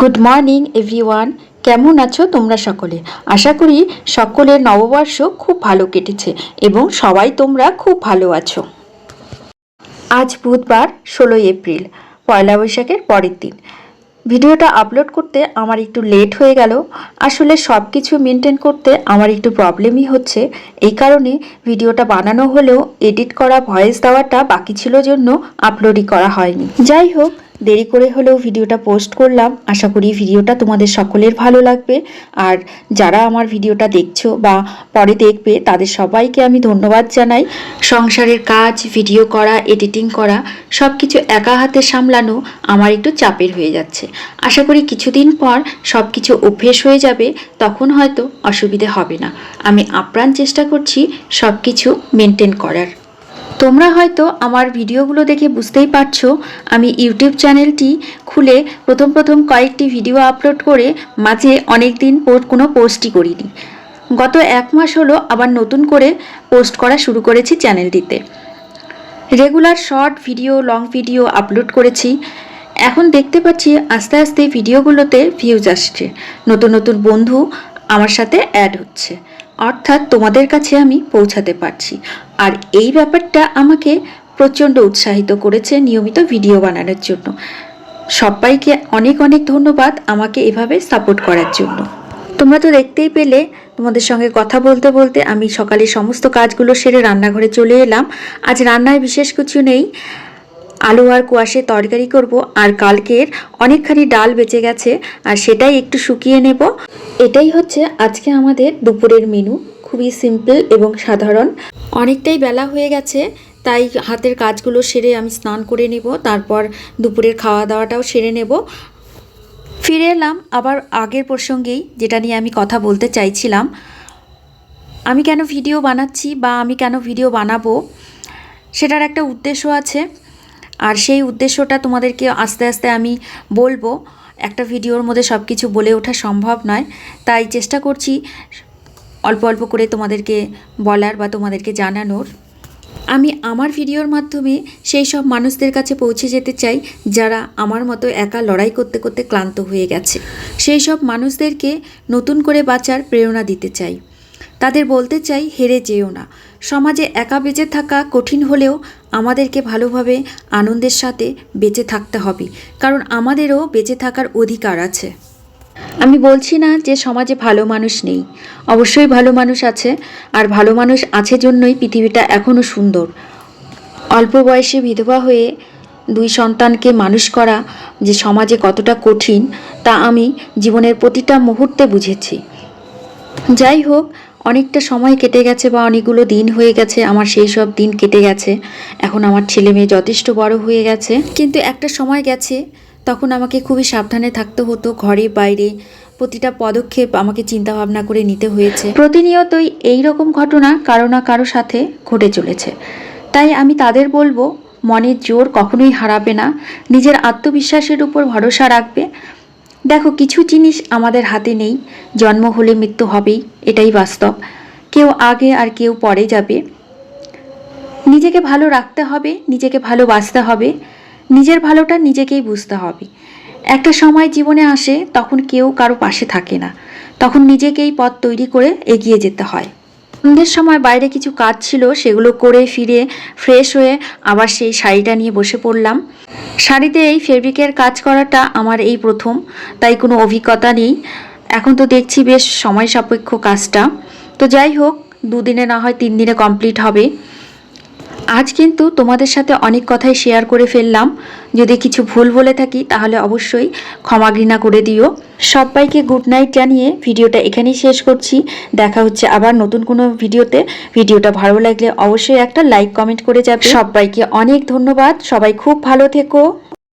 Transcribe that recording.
Good morning everyone কেমন আছো তোমরা সকলে? আশা করি সকলের নববর্ষ খুব ভালো কেটেছে এবং সবাই তোমরা খুব ভালো আছো। আজ বুধবার, ষোলোই এপ্রিল, পয়লা বৈশাখের পরের দিন। ভিডিওটা আপলোড করতে আমার একটু লেট হয়ে গেল। আসলে সব কিছু মেনটেন করতে আমার একটু প্রবলেমই হচ্ছে। এই কারণে ভিডিওটা বানানো হলেও, এডিট করা, ভয়েস দেওয়াটা বাকি ছিল জন্য আপলোডই করা হয়নি। যাই হোক দেরি করে হলেও ভিডিওটা পোস্ট করলাম। আশা করি ভিডিওটা তোমাদের সকলের ভালো লাগবে। আর যারা আমার ভিডিওটা দেখছ বা পরে দেখবে, তাদের সবাইকে আমি ধন্যবাদ জানাই। সংসারের কাজ ভিডিও করা এডিটিং করা সব কিছু একা হাতে সামলানো আমার একটু চাপের হয়ে যাচ্ছে। আশা করি কিছুদিন পর সব কিছু অভ্যেস হয়ে যাবে, তখন হয়তো অসুবিধে হবে না। আমি আপ্রাণ চেষ্টা করছি সব কিছু মেনটেন করার। তোমরা হয়তো আমার ভিডিওগুলো দেখে বুঝতেই পারছ, আমি ইউটিউব চ্যানেলটি খুলে প্রথম প্রথম কয়েকটি ভিডিও আপলোড করে মাঝে অনেক দিন কোনো পোস্টই করিনি। গত এক মাস হলো আবার নতুন করে পোস্ট করা শুরু করেছি চ্যানেলটিতে। Regular short video, long video upload করেছি। এখন দেখতে পাচ্ছি আস্তে আস্তে ভিডিওগুলোতে ভিউজ আসছে। নতুন নতুন বন্ধু আমার সাথে অ্যাড হচ্ছে। অর্থাৎ তোমাদের কাছে আমি পৌঁছাতে পারছি। আর এই ব্যাপারটা আমাকে প্রচণ্ড উৎসাহিত করেছে নিয়মিত ভিডিও বানানোর জন্য। সবাইকে অনেক অনেক ধন্যবাদ আমাকে এভাবে সাপোর্ট করার জন্য। তোমরা তো দেখতেই পেলে, তোমাদের সঙ্গে কথা বলতে বলতে আমি সকালে সমস্ত কাজগুলো সেরে রান্নাঘরে চলে এলাম। আজ রান্নায় বিশেষ কিছু নেই। আলু আর কুয়াশে তরকারি করব আর কালকের অনেকখানি ডাল বেঁচে গেছে, আর সেটাই একটু শুকিয়ে নেব। এটাই হচ্ছে আজকে আমাদের দুপুরের মেনু, খুবই সিম্পল এবং সাধারণ। অনেকটাই বেলা হয়ে গেছে, তাই হাতের কাজগুলো সেরে আমি স্নান করে নেব, তারপর দুপুরের খাওয়া দাওয়াটাও সেরে নেব। ফিরে এলাম আবার আগের প্রসঙ্গেই, যেটা নিয়ে আমি কথা বলতে চাইছিলাম। আমি কেন ভিডিও বানাচ্ছি বা আমি কেন ভিডিও বানাবো, সেটার একটা উদ্দেশ্য আছে। আর সেই উদ্দেশ্যটা তোমাদেরকে আস্তে আস্তে আমি বলব, একটা ভিডিওর মধ্যে সব কিছু বলে ওঠা সম্ভব নয়। তাই চেষ্টা করছি অল্প অল্প করে তোমাদেরকে বলার বা তোমাদেরকে জানানোর। আমি আমার ভিডিওর মাধ্যমে সেই সব মানুষদের কাছে পৌঁছে যেতে চাই যারা আমার মতো একা লড়াই করতে করতে ক্লান্ত হয়ে গেছে। সেই সব মানুষদেরকে নতুন করে বাঁচার প্রেরণা দিতে চাই। তাদের বলতে চাই, হেরে যেও না। সমাজে একা বেঁচে থাকা কঠিন হলেও আমাদেরকে ভালোভাবে আনন্দের সাথে বেঁচে থাকতে হবে, কারণ আমাদেরও বেঁচে থাকার অধিকার আছে। আমি বলছি না যে সমাজে ভালো মানুষ নেই। অবশ্যই ভালো মানুষ আছে, আর ভালো মানুষ আছে জন্যই পৃথিবীটা এখনও সুন্দর। অল্প বয়সে বিধবা হয়ে দুই সন্তানকে মানুষ করা যে সমাজে কতটা কঠিন, তা আমি জীবনের প্রতিটা মুহূর্তে বুঝেছি। যাই হোক অনেকটা সময় কেটে গেছে বা অনেকগুলো দিন হয়ে গেছে, আমার সেই সব দিন কেটে গেছে। এখন আমার ছেলে মেয়ে যথেষ্ট বড় হয়ে গেছে। কিন্তু একটা সময় গেছে, তখন আমাকে খুবই সাবধানে থাকতে হতো, ঘরে, বাইরে, প্রতিটা পদক্ষেপ আমাকে চিন্তা ভাবনা করে নিতে হয়েছে। প্রতিনিয়তই এই রকম ঘটনা কারও না কারও সাথে ঘটে চলেছে। তাই আমি তাদের বলব, মনের জোর কখনোই হারাবে না, নিজের আত্মবিশ্বাসের উপর ভরসা রাখবে দেখো, কিছু জিনিস আমাদের হাতে নেই। জন্ম হলে মৃত্যু হবেই, এটাই বাস্তব। কেউ আগে আর কেউ পরে যাবে। নিজেকে ভালো রাখতে হবে, নিজেকে ভালোবাসতে হবে। নিজের ভালোটা নিজেকেই বুঝতে হবে। একটা সময় জীবনে আসে, তখন কেউ কারও পাশে থাকে না। তখন নিজেকেই পথ তৈরি করে এগিয়ে যেতে হয়। সন্ধ্যের সময় বাইরে কিছু কাজ ছিল, সেগুলো করে ফিরে ফ্রেশ হয়ে আবার সেই শাড়িটা নিয়ে বসে পড়লাম। শাড়িতে এই ফেব্রিকের কাজ করাটা আমার এই প্রথম, তাই কোনো অভিজ্ঞতা নেই। এখন তো দেখছি বেশ সময় সাপেক্ষ কাজটা। তো যাই হোক, দুদিনে না হয় তিন দিনে কমপ্লিট হবে। আজ কিন্তু তোমাদের সাথে অনেক কথাই শেয়ার করে ফেললাম। যদি কিছু ভুল বলে থাকি, তাহলে অবশ্যই ক্ষমা ঘৃণা করে দিও। সবাইকে গুড নাইট জানিয়ে ভিডিওটা এখানেই শেষ করছি। দেখা হচ্ছে আবার নতুন কোনো ভিডিওতে। ভিডিওটা ভালো লাগলে অবশ্যই একটা লাইক কমেন্ট করে যাবে। সবাইকে অনেক ধন্যবাদ। সবাই খুব ভালো থেকো।